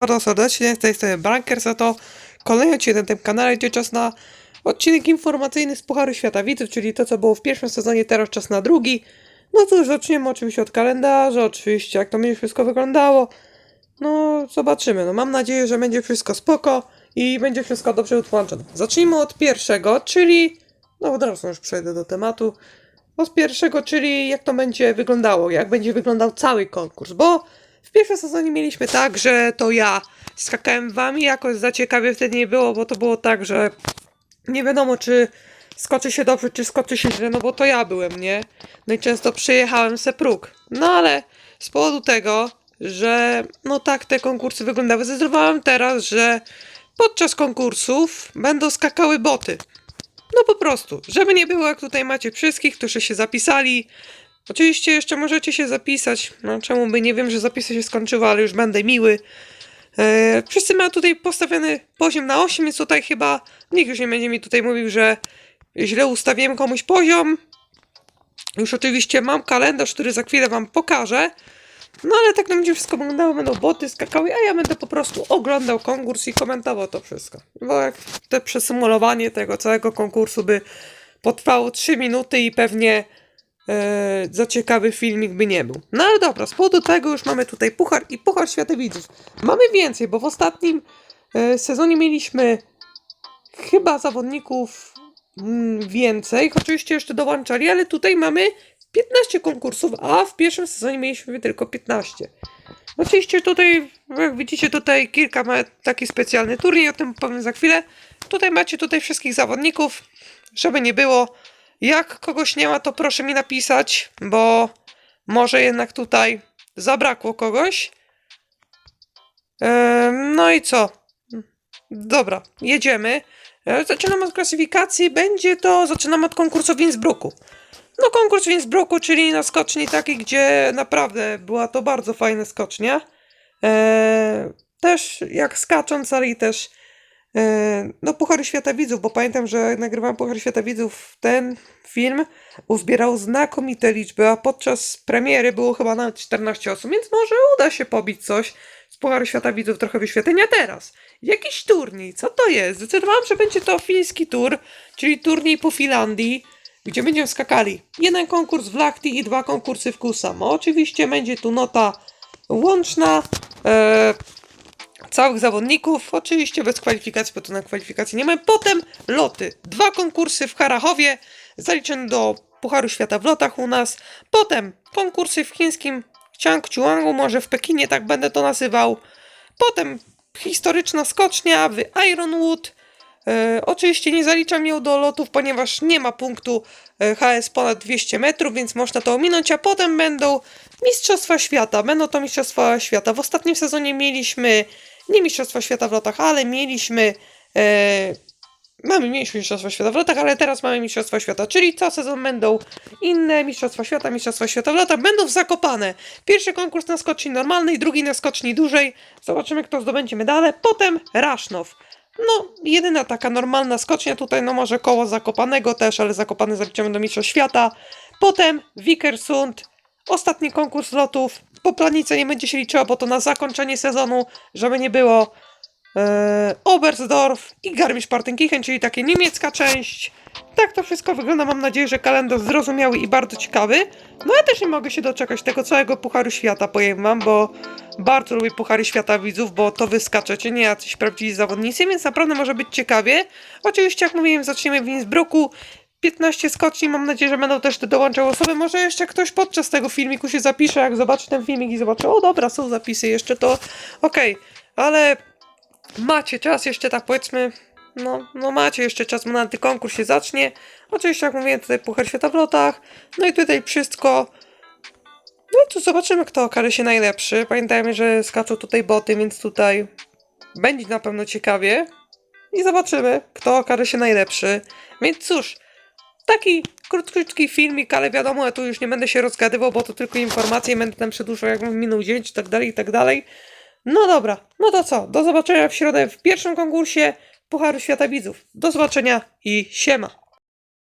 Bardzo serdecznie, z tej strony za to kolejny odcinek na tym kanale, gdzie czas na odcinek informacyjny z Pucharu Świata Widzów, czyli to, co było w pierwszym sezonie, teraz czas na drugi. No cóż, zaczniemy oczywiście od kalendarza, oczywiście, jak to będzie wszystko wyglądało. No, zobaczymy. No, mam nadzieję, że będzie wszystko spoko i będzie wszystko dobrze utłumaczone. Zacznijmy od pierwszego, czyli... No, od razu już przejdę do tematu. Od pierwszego, czyli jak to będzie wyglądało, jak będzie wyglądał cały konkurs, bo w pierwszym sezonie mieliśmy tak, że to ja skakałem wami, jakoś za ciekawie wtedy nie było, bo to było tak, że nie wiadomo, czy skoczy się dobrze, czy skoczy się źle, no bo to ja byłem, nie? No i często przejechałem se próg. No ale z powodu tego, że no tak te konkursy wyglądały, zdecydowałem teraz, że podczas konkursów będą skakały boty. No po prostu, żeby nie było jak tutaj macie wszystkich, którzy się zapisali. Oczywiście jeszcze możecie się zapisać. No czemu by nie wiem, że zapisy się skończyły, ale już będę miły. E, wszyscy mają tutaj postawiony poziom na 8, więc tutaj chyba nikt już nie będzie mi tutaj mówił, że źle ustawiłem komuś poziom. Już oczywiście mam kalendarz, który za chwilę wam pokażę. No ale tak nam będzie wszystko wyglądało, będą boty skakały, a ja będę po prostu oglądał konkurs i komentował to wszystko. Bo jak te przesymulowanie tego całego konkursu by potrwało 3 minuty i pewnie e, za ciekawy filmik by nie był. No ale dobra, z powodu tego już mamy tutaj Puchar i Puchar Świata Widzów. Mamy więcej, bo w ostatnim e, sezonie mieliśmy chyba zawodników mm, więcej, oczywiście jeszcze dołączali, ale tutaj mamy 15 konkursów, a w pierwszym sezonie mieliśmy tylko 15. Oczywiście tutaj, jak widzicie, tutaj kilka ma taki specjalny turniej, o tym powiem za chwilę. Tutaj macie tutaj wszystkich zawodników, żeby nie było. Jak kogoś nie ma, to proszę mi napisać, bo może jednak tutaj zabrakło kogoś. No i co? Dobra, jedziemy. E, Zaczynamy od klasyfikacji. Będzie to, zaczynamy od konkursu w Innsbrucku. No konkurs w Innsbrucku, czyli na skoczni takiej, gdzie naprawdę była to bardzo fajna skocznia. Eee, też jak skacząc, ale i też no Puchary Świata Widzów, bo pamiętam, że jak nagrywałem Puchary Świata Widzów, ten film uzbierał znakomite liczby, a podczas premiery było chyba nawet 14 osób, więc może uda się pobić coś z Pucharu Świata Widzów, trochę wyświetlenia teraz. Jakiś turniej, co to jest? Zdecydowałam, że będzie to fiński tur, czyli turniej po Finlandii, gdzie będziemy skakali. Jeden konkurs w Lahti i dwa konkursy w Kusamo. Oczywiście będzie tu nota łączna e, całych zawodników. Oczywiście bez kwalifikacji, bo to na kwalifikacji nie mamy. Potem loty. Dwa konkursy w Harachowie, zaliczone do Pucharu Świata w lotach u nas. Potem konkursy w chińskim Changchuangu, może w Pekinie, tak będę to nazywał. Potem historyczna skocznia w Ironwood. E, oczywiście nie zaliczam ją do lotów, ponieważ nie ma punktu e, HS ponad 200 metrów, więc można to ominąć, a potem będą Mistrzostwa Świata. Będą to Mistrzostwa Świata. W ostatnim sezonie mieliśmy nie Mistrzostwa Świata w lotach, ale mieliśmy. E, mamy mieliśmy Mistrzostwa Świata w lotach, ale teraz mamy Mistrzostwa Świata, czyli co sezon będą inne Mistrzostwa Świata, Mistrzostwa Świata w lotach, będą Zakopane. Pierwszy konkurs na skoczni normalnej, drugi na skoczni dużej. Zobaczymy, kto zdobędzie medale. Potem Rasznow. No, jedyna taka normalna skocznia tutaj, no może koło Zakopanego też, ale Zakopane zaliczymy do Mistrzostw Świata. Potem Wikersund, ostatni konkurs lotów. Po planicy nie będzie się liczyła, bo to na zakończenie sezonu, żeby nie było e, Oberstdorf i Garmisch-Partenkirchen, czyli takie niemiecka część. Tak to wszystko wygląda. Mam nadzieję, że kalendarz zrozumiały i bardzo ciekawy. No ja też nie mogę się doczekać tego całego Pucharu Świata, powiem wam, bo bardzo lubię Puchary Świata widzów, bo to wy skaczecie, nie jacyś prawdziwi zawodnicy, więc naprawdę może być ciekawie. Oczywiście, jak mówiłem, zaczniemy w Innsbrucku. 15 skoczni, mam nadzieję, że będą też dołączały osoby. Może jeszcze ktoś podczas tego filmiku się zapisze, jak zobaczy ten filmik i zobaczy, o dobra, są zapisy jeszcze, to okej. Ale macie czas jeszcze, tak powiedzmy, no, no macie jeszcze czas, na ten konkurs się zacznie. Oczywiście, jak mówiłem, tutaj Puchar Świata w lotach. No i tutaj wszystko. No i tu zobaczymy, kto okaże się najlepszy. Pamiętajmy, że skaczą tutaj boty, więc tutaj będzie na pewno ciekawie. I zobaczymy, kto okaże się najlepszy. Więc cóż, taki krótki filmik, ale wiadomo, ja tu już nie będę się rozgadywał, bo to tylko informacje, będę tam przedłużał, jak minął dzień, i tak dalej, i tak dalej. No dobra, no to co? Do zobaczenia w środę w pierwszym konkursie Pucharu Świata Widzów. Do zobaczenia i siema!